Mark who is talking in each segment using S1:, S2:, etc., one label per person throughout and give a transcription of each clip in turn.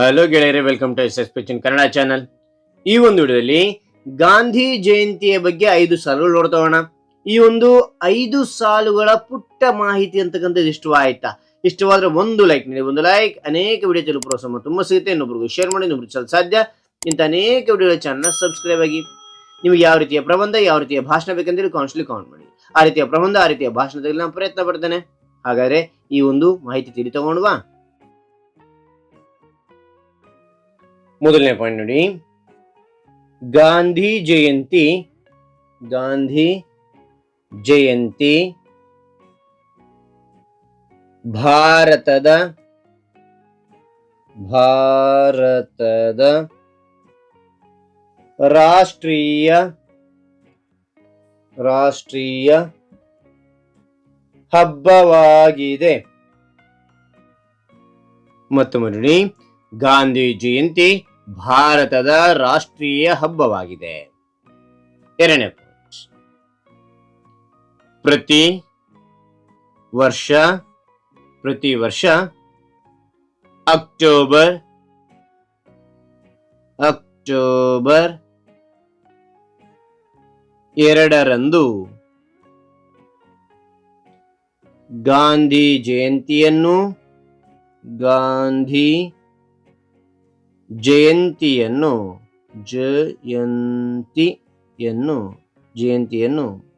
S1: Hello ಗೆಳೆಯರೇ welcome to S S ಪಿಚಿನ್ Kannada channel ಈ ಒಂದು ವಿಡಿಯೋದಲ್ಲಿ ಗಾಂಧಿ ಜಯಂತಿಯ ಬಗ್ಗೆ ಐದು ಸಾಲುಗಳು ನೋಡ್ತೋಣ ಈ ಒಂದು ಐದು ಸಾಲುಗಳ ಪುಟ್ಟ ಮಾಹಿತಿ ಅಂತಕ್ಕಂಥದ್ದು ಇಷ್ಟವಾಯ್ತಾ? ಇಷ್ಟವಾದ್ರೆ ಒಂದು ಲೈಕ್ ನೀಡಿ ಒಂದು ಲೈಕ್ ಅನೇಕ ವಿಡಿಯೋ ತಲುಪುವ ಪ್ರೋತ್ಸಾಹ ತುಂಬ ಸಿಗುತ್ತೆ. ಇನ್ನೊಬ್ರಿಗೂ ಶೇರ್ ಮಾಡಿ, ಇನ್ನೊಬ್ರಿಗೆ ಚಲ ಸಾಧ್ಯ. ಇಂಥ ಅನೇಕ ವಿಡಿಯೋಗಳ ಚಾನಲ್ ಸಬ್ಸ್ಕ್ರೈಬ್ ಆಗಿ. ನಿಮಗೆ ಯಾವ ರೀತಿಯ ಪ್ರಬಂಧ, ಯಾವ ರೀತಿಯ ಭಾಷಣ ಬೇಕಂತೇಳಿ ಕಾನ್ಸ್ಟ್ಲಿ ಕಾಮೆಂಟ್ ಮಾಡಿ. ಆ ರೀತಿಯ ಪ್ರಬಂಧ, ಆ ರೀತಿಯ ಭಾಷಣದಲ್ಲಿ ನಾನು ಪ್ರಯತ್ನ ಪಡ್ತೇನೆ. ಹಾಗಾದ್ರೆ ಈ ಒಂದು ಮಾಹಿತಿ ತಿಳಿ ತಗೊಂಡ್ವಾ? ಮೊದಲನೇ ಪಾಯಿಂಟ್ ನೋಡಿ. ಗಾಂಧಿ ಜಯಂತಿ ಗಾಂಧಿ ಜಯಂತಿ, ಭಾರತದ ಭಾರತದ ರಾಷ್ಟ್ರೀಯ ರಾಷ್ಟ್ರೀಯ ಹಬ್ಬವಾಗಿದೆ. ಮತ್ತೊಮ್ಮೆ ಗಾಂಧಿ ಜಯಂತಿ ಭಾರತದ ರಾಷ್ಟ್ರೀಯ ಹಬ್ಬವಾಗಿದೆ ಎರಡನೇ. ಪ್ರತಿ ವರ್ಷ ಪ್ರತಿ ವರ್ಷ ಅಕ್ಟೋಬರ್ ಅಕ್ಟೋಬರ್ ಎರಡರಂದು ಗಾಂಧಿ ಜಯಂತಿಯನ್ನು ಗಾಂಧಿ ಜಯಂತಿಯನ್ನು ಜಯಂತಿಯನ್ನು ಜಯಂತಿಯನ್ನು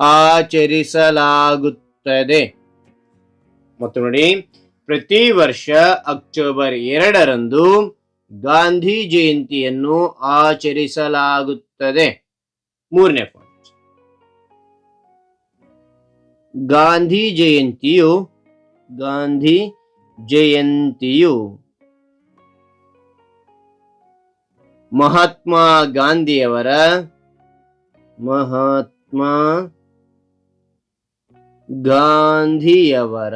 S1: ಆಚರಿಸಲಾಗುತ್ತದೆ. ಮತ್ತು ನೋಡಿ, ಪ್ರತಿ ವರ್ಷ ಅಕ್ಟೋಬರ್ ಎರಡರಂದು ಗಾಂಧಿ ಜಯಂತಿಯನ್ನು ಆಚರಿಸಲಾಗುತ್ತದೆ. ಮೂರನೇ ಪಾಯಿಂಟ್ ಗಾಂಧಿ ಜಯಂತಿಯು ಗಾಂಧಿ ಜಯಂತಿಯು ಮಹಾತ್ಮ ಗಾಂಧಿಯವರ ಮಹಾತ್ಮ ಗಾಂಧಿಯವರ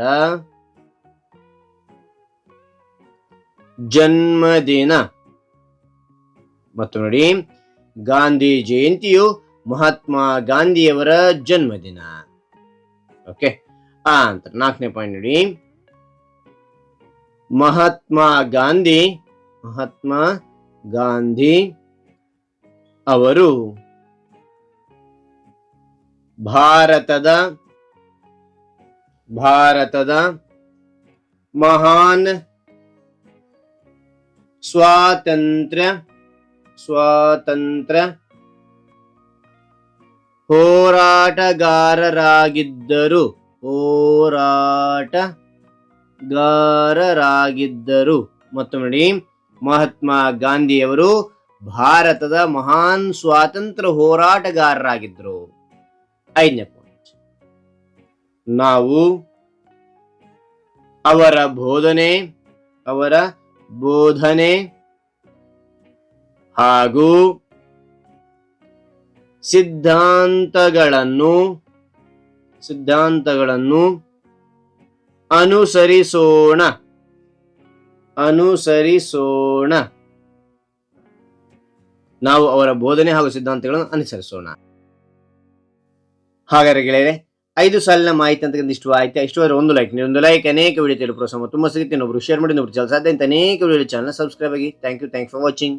S1: ಜನ್ಮದಿನ. ಮತ್ತು ನೋಡಿ, ಗಾಂಧಿ ಜಯಂತಿಯು ಮಹಾತ್ಮ ಗಾಂಧಿಯವರ ಜನ್ಮದಿನ. ಓಕೆ, ಆ ಅಂತ ನಾಲ್ಕನೇ ಪಾಯಿಂಟ್ ನೋಡಿ. ಮಹಾತ್ಮ ಗಾಂಧಿ, ಮಹಾತ್ಮ ಗಾಂಧಿ ಅವರು ಭಾರತದ ಭಾರತದ ಮಹಾನ್ ಸ್ವಾತಂತ್ರ್ಯ ಸ್ವಾತಂತ್ರ್ಯ ಹೋರಾಟಗಾರರಾಗಿದ್ದರು ಹೋರಾಟಗಾರರಾಗಿದ್ದರು. ಮತ್ತು ನೋಡಿ. ಮಹಾತ್ಮ ಗಾಂಧಿಯವರು ಭಾರತದ ಮಹಾನ್ ಸ್ವಾತಂತ್ರ್ಯ ಹೋರಾಟಗಾರರಾಗಿದ್ದರು. ಐದನೇ ಪಾಯಿಂಟ್ ನಾವು ಅವರ ಬೋಧನೆ ಅವರ ಬೋಧನೆ ಹಾಗೂ ಸಿದ್ಧಾಂತಗಳನ್ನು ಸಿದ್ಧಾಂತಗಳನ್ನು ಅನುಸರಿಸೋಣ. ಅನುಸರಿಸೋಣ. ನಾವು ಅವರ ಬೋಧನೆ ಹಾಗೂ ಸಿದ್ಧಾಂತಗಳನ್ನು ಅನುಸರಿಸೋಣ. ಹಾಗಾದ್ರೆ ಗೆಳೆಯರೆ, ಐದು ಸಾಲಿನ ಮಾಹಿತಿ ಅಂತ ಇಷ್ಟು ಆಯ್ತಾ ಒಂದು ಲೈಕ್ ನೀವು ಒಂದು ಲೈಕ್ ಅನೇಕ ವಿಡಿಯೋ ಪ್ರೋತ್ಸಾಹ ತುಂಬ ಸಿಗುತ್ತೆ. ಒಬ್ಬರು ಶೇರ್ ಮಾಡಿ ಇನ್ನೊಬ್ರು ಸಾಧ್ಯ ಅಂತ ಅನೇಕ ವಿಡಿಯೋ ಚಾನಲ್ ಸಬ್ಸ್ಕ್ರೈಬ್ ಆಗಿ. Thank you thank for watching